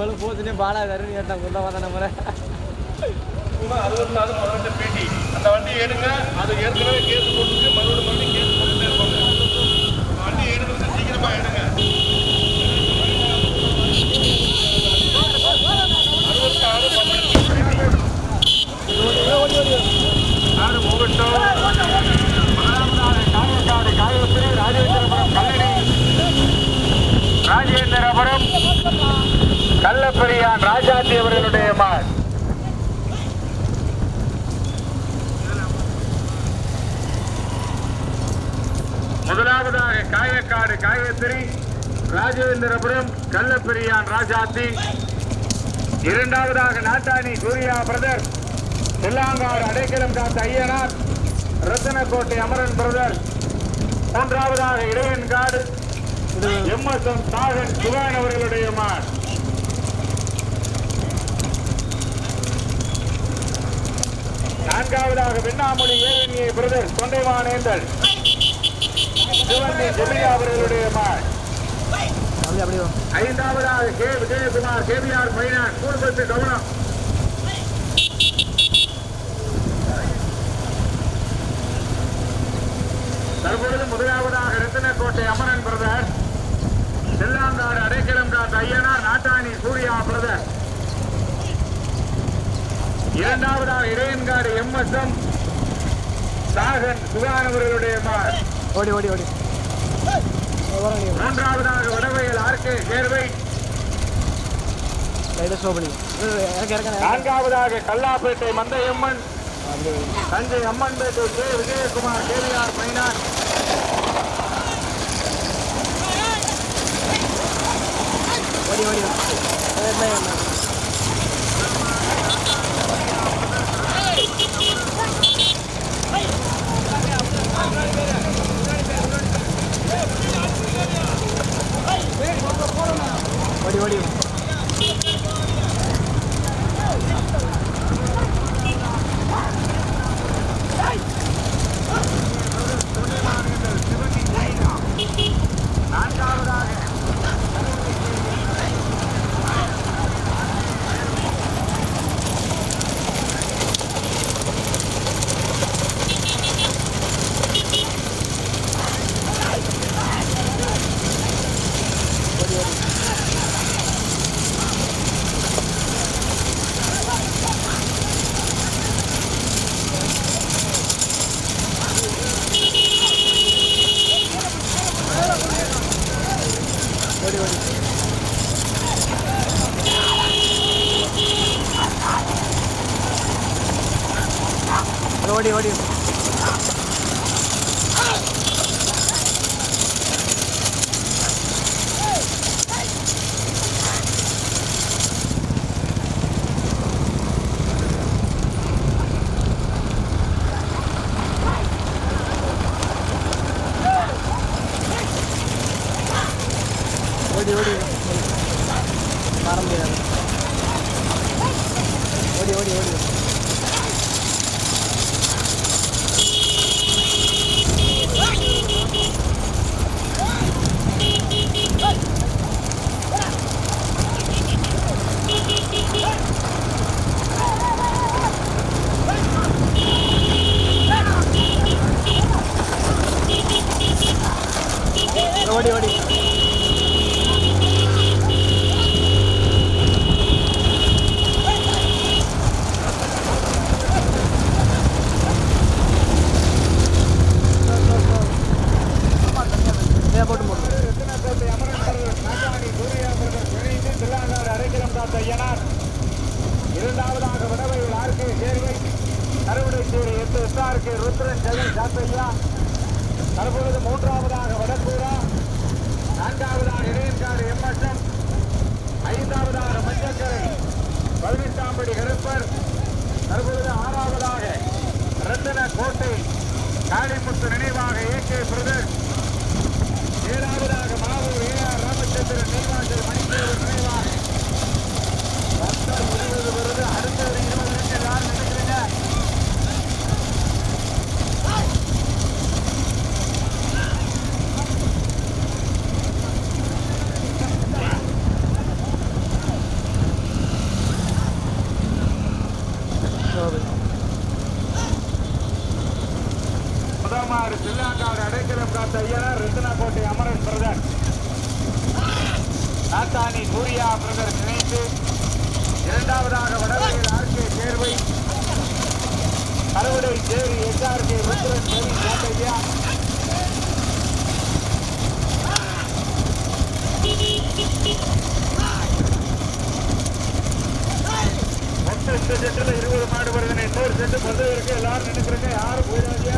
போல போச்சுனே பாலா தருன்னு கேட்டான் கொண்ட வந்த நம்மள அறுபத்தி நாலு முதல்ல பேட்டி. அந்த வண்டி எடுங்க. அது ஏற்கனவே கேஸ் போட்டுருக்கு. மறுபடியும் மறுபடியும் கேஸ் போட்டுட்டே இருப்பாங்க. வண்டி எடுக்கிறது சீக்கிரமா எடுங்க. அறுபத்தி ஆறு நாடு போகட்டும். காயக்காடு காயத்ரி ராஜேந்திரபுரம் கல்லணை ராஜேந்திரபுரம் கள்ளப்பெரியான் ராஜாத்தி அவர்களுடைய மான் முதலாவதாக காயக்காடு காயத்ரி ராஜேந்திரபுரம் கள்ளப்பெரியான் ராஜாத்தி. இரண்டாவதாக நாட்டாணி சூர்யா பிரதர். செல்லாங்காடு அடைக்கலம் காத்த ஐயனார். ரத்தனக்கோட்டை அமரன் பிரதர். மூன்றாவதாக இடையன்காடு எம்எஸ்எம் சாகன் சுகான் அவர்களுடைய மான் நான்காவதாக வெண்ணாமொழி ஏரண்யை பிரதர் தொண்டைமானேந்தல் சிவந்தி அவர்களுடைய வா. ஐந்தாவதாக கே விஜயகுமார் கேவிஆர் பைனான் குடும்பத்து கவனம். தற்பொழுது முதலாவதாக ரத்தினக்கோட்டை அமரன் பிரதர் செல்லாங்காடு அடைக்கலம் காத்த ஐயனார் நாட்டாணி சூர்யா பிரதர். இரண்டாவதாக இடையன்காடு எம்எஸ்எம் சாகன் சுகானவர்களுடைய மார் ஓடி ஓடி ஓடி. மூன்றாவதாக வடவையில் ஆர்கே சேர்வை. லைட்டாக எனக்கு இறக்க நான்காவதாக கல்லாப்பேட்டை மந்தையம்மன். அப்படியே வை. Thanjai Ammanpettai K. Vijayakumar KVR finance ஓடி ஓடி ஓடி ஓடி ஓடி நான்காவதாக ஓடி ஓடி ஓடி ஓடி ஓடி. வர முடியாது. ஓடி ஓடி ஓடி ஓடி இதே போட்டு போடு ரத்தினக்கோட்டை அமரன் பிரதர் நாட்டாணி சூர்யா பிரதர் இணைந்து தில்லாங்காடு அடைக்கலம் காத்த ஐயனார் இரண்டாவதாக வடவையில் ஆர்கே சேர்வை கருவடைச்சேரி எட்டு எஸ்ஆர்கே ருத்ரன் ஜெகன் சாத்தையா தற்பொழுது மூன்றாவதாக வடக்கூரா இரண்டாவதாக இடையன்காடு எம்எஸ்எம். ஐந்தாவதாக மஞ்சக்கரை. பதினெட்டாம் படி கருப்பர் தற்பொழுது ஆறாவதாக ரத்தன கோட்டை காளிமுத்து நினைவாக ஏ கே பிரதர். ஏழாவதாக மாவூர் ஏ ஆர் ராமச்சந்திரன் நீவாசல் மணிப்பேர் நினைவாக மொத்தம் இருபது வருது அடுத்த ஒரு இருபது நிமிஷம் யார் நினைக்கிறீங்க நாத்தானி சூர்யா பிரதர் இணைந்து இரண்டாவதாக வடவையில் ஆர்கே சேர்வை கருவடை சேரி எஸ்ஆர்கே ருத்ரன் சேரி கோட்டையா இந்த செட்டுல இருபது மாடு வருதுன்னு இன்னொரு செட்டு பந்து இருக்கு. எல்லாரும் நினைக்கிறீங்க யாரும் போயிடாதீங்க.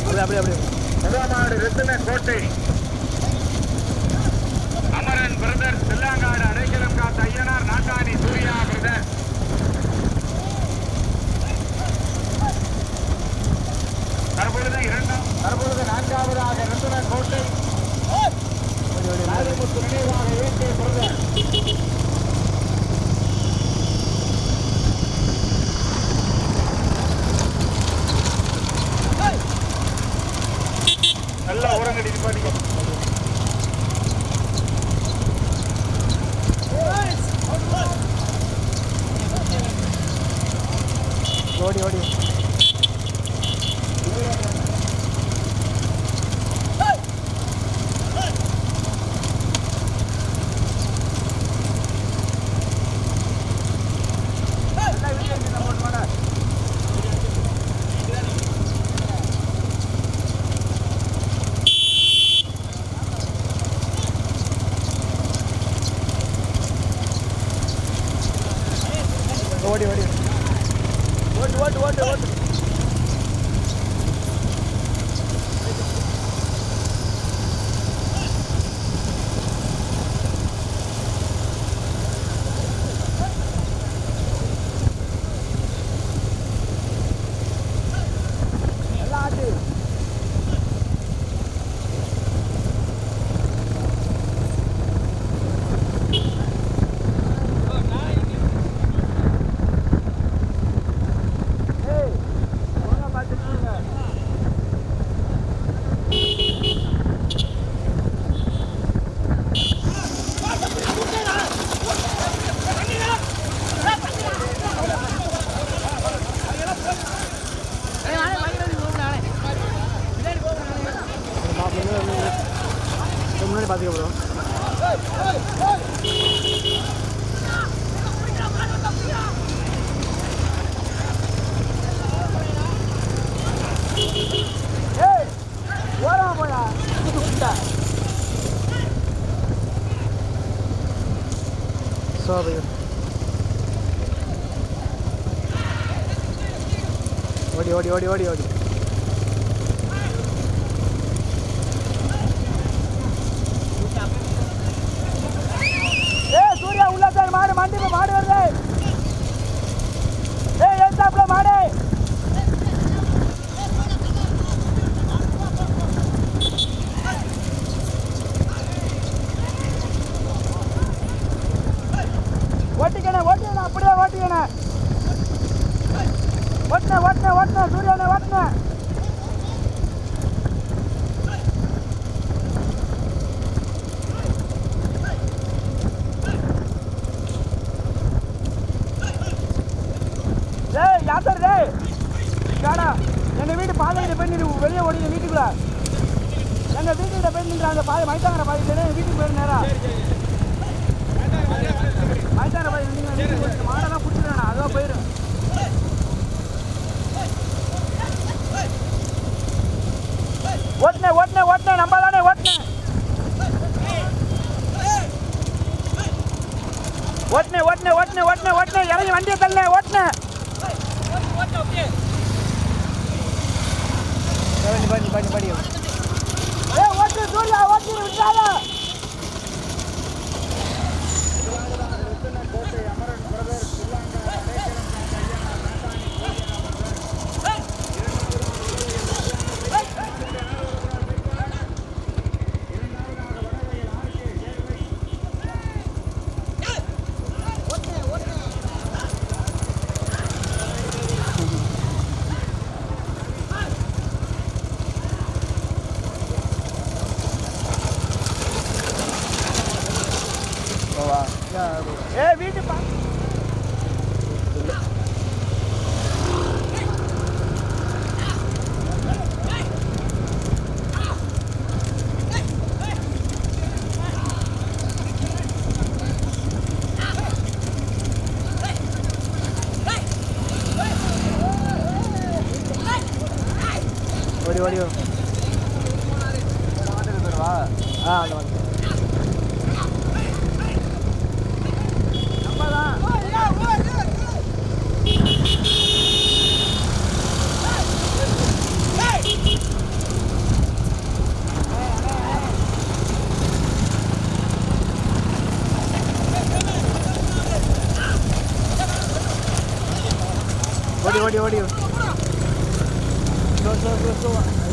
அப்படியே அப்படியே அப்படியே. முதலாமாடு ரத்தின கோட்டை. அமரன் பிரதர் செல்லாங்காடு அடைக்கலம் காத்த ஐயனார் நாட்டாணி சூர்யா பிரதர். தற்பொழுது இரண்டாம் தற்பொழுது நான்காவதாக ரத்தின கோட்டை ஓடி ஓடி ராஜமுத்து நினைவாக ஏகே பிரதர் நல்லா உரங்கடி நிப்பாட்டிக்கோ ஓடி ஓடி વટ વટ વટ વટ சோபை ஓடி ஓடி ஓடி ஓடி ஓடி ஏய் சூர்யா உள்ள சார் மாடு மண்டி மாடு வருது ஏய் ஏன் சாப்பிட மாடு ஓட்டிக்கணே ஓட்டிக்கணே அப்படியே ஓட்டிக்கணே ஓட்டின ஓட்டின ஓட்டின சூர்யானே ஓட்டின லாசர் டே காடா எங்கள் வீட்டு பாதையில் போய் நீ வெளியே ஓடிங்க வீட்டுக்குள்ள. எங்கள் வீட்டுக்கிட்ட போய் நின்று அந்த பாதை மைத்தாங்கிற பாதையில வீட்டுக்கு போயிரு நேரா. மைத்தாங்கிற பாதை நின்று மாடெல்லாம் பிடிச்சிருக்கேன் அதுவாக போயிடும் ஓட்டுனே ஓட்டுனே ஓட்டுனே நம்ம தானே ஓட்டுனே. ஓட்டுனே ஓட்டுனே ஓட்டுனே ஓட்டுனே ஓட்டுனே இறங்கி வண்டியை தள்ளனே ஓட்டுனே. படி படி படி ஏ ஓட்டு சூர்யா ஓட்டு ஓடி ஓடி ஆ அந்த மாதிரி ஓடி ஓடி ஓடி so.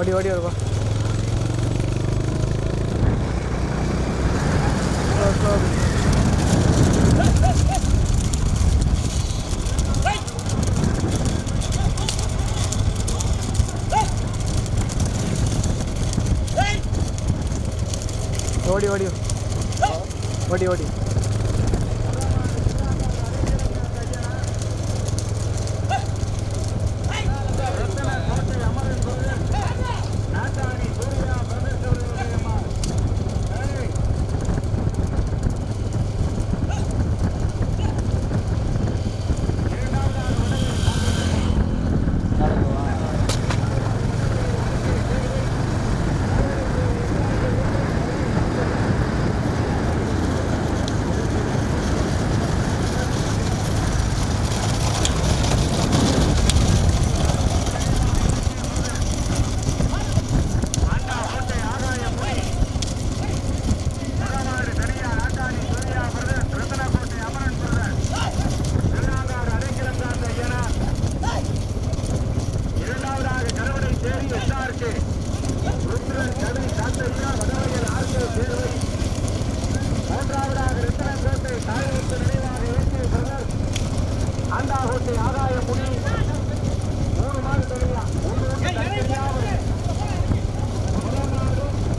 ஓடி ஓடி வருவா ஸ்லோ ஸ்லோ ஓடி ஓடி ஓடி ஓடி இரண்டாவதாக கருவடை தேடி எஸ்ஆர்கே ருத்ரன் கவி காத்தையா வடவையில் ஆர்கே தேர்வை மூன்றாவதாக ரத்தனக்கோட்டை தாயகத்து நினைவாக ஏற்றிய பிரதர் ஆண்டாகோட்டை ஆதாய முடி மூணு மாடு தெரியா? ஒன்று ஒன்று தனித்தனியாக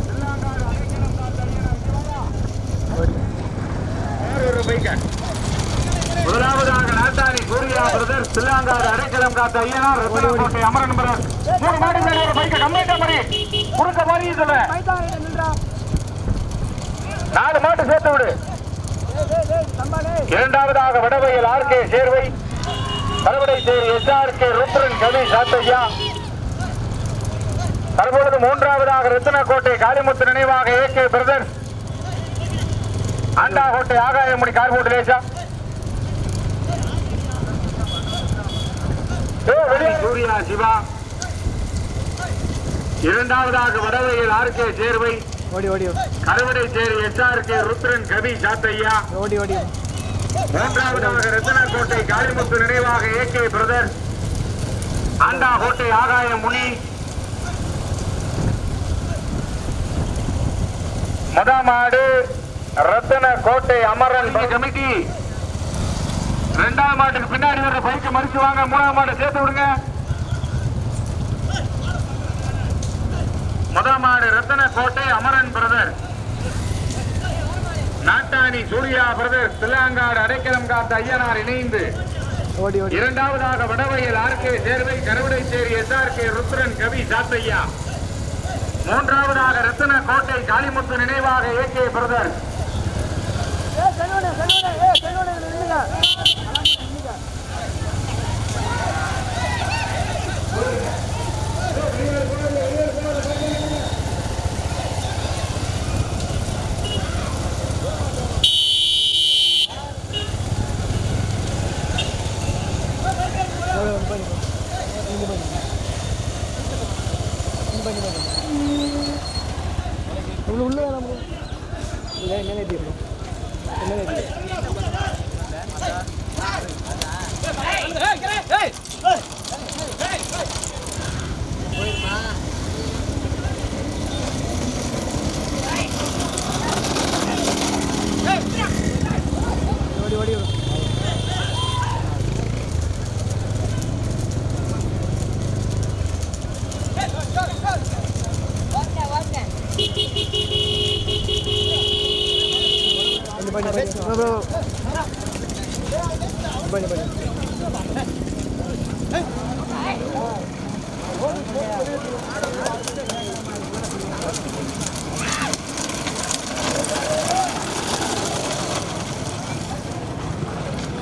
சில்லாங்காடு அடைக்கலம் காத்த ஐயனார் சிவா வேறொரு பைக்கன் முதலாவதாக நாட்டாணி சூர்யா பிரதர் சில்லாங்காடு அடைக்கலம் காத்த ஐயனார் ரத்தனக்கோட்டை அமரன் பிரதர் மூணு ஒரு பைக்க கம்மிட்ட மாதிரி சொல்ல நாலு மாட்டு சேர்த்து விடு. இரண்டாவதாக வடவையில் ஆர்கே சேர்வை. கருவடை சேரி எஸ்ஆர்கே ருத்ரன் கவி சாத்தையா தற்பொழுது மூன்றாவதாக ரத்தினக்கோட்டை காளிமுத்து நினைவாக ஏகே பிரதர்ஸ் ஆண்டாகோட்டை ஆகாயமணி கார்போட்டு லேசா. சூர்யா சிவா. இரண்டாவதாக வடவையில் ஆர்கே சேர்வை. ஓடி ஓடி. கருவடை சேரி எஸ்ஆர்கே ருத்ரன் கவி சாத்தையா ஓடி ஓடி. மூன்றாவதாக ரத்தனக்கோட்டை காளிமுத்து நினைவாக ஏகே பிரதர் ஆண்டா கோட்டை ஆகாய முனி முதமாடு ரத்தன கோட்டை அமரன் கமிட்டி இரண்டாம் மாட்டுக்கு பின்னாடி வர்ற பைக்கை மறிச்சு வாங்க மூணாம் மாடு சேர்த்து விடுங்க முதல் மாடு Rathanakottai Amaran brother Nattani Surya brother Sillangadu Adaikalam காத்த ஐயனார் இணைந்து. இரண்டாவதாக வடவையில் ஆர்கே சேர்வை கருவடை சேரி எஸ்ஆர்கே ருத்ரன் கவி சாத்தையா. மூன்றாவதாக ரத்தன கோட்டை காளிமுத்து நினைவாக ஏகே பிரதர் ഫുള്ള് നമുക്ക് എങ്ങനെ എത്തിയിരുന്നു എങ്ങനെ എത്തി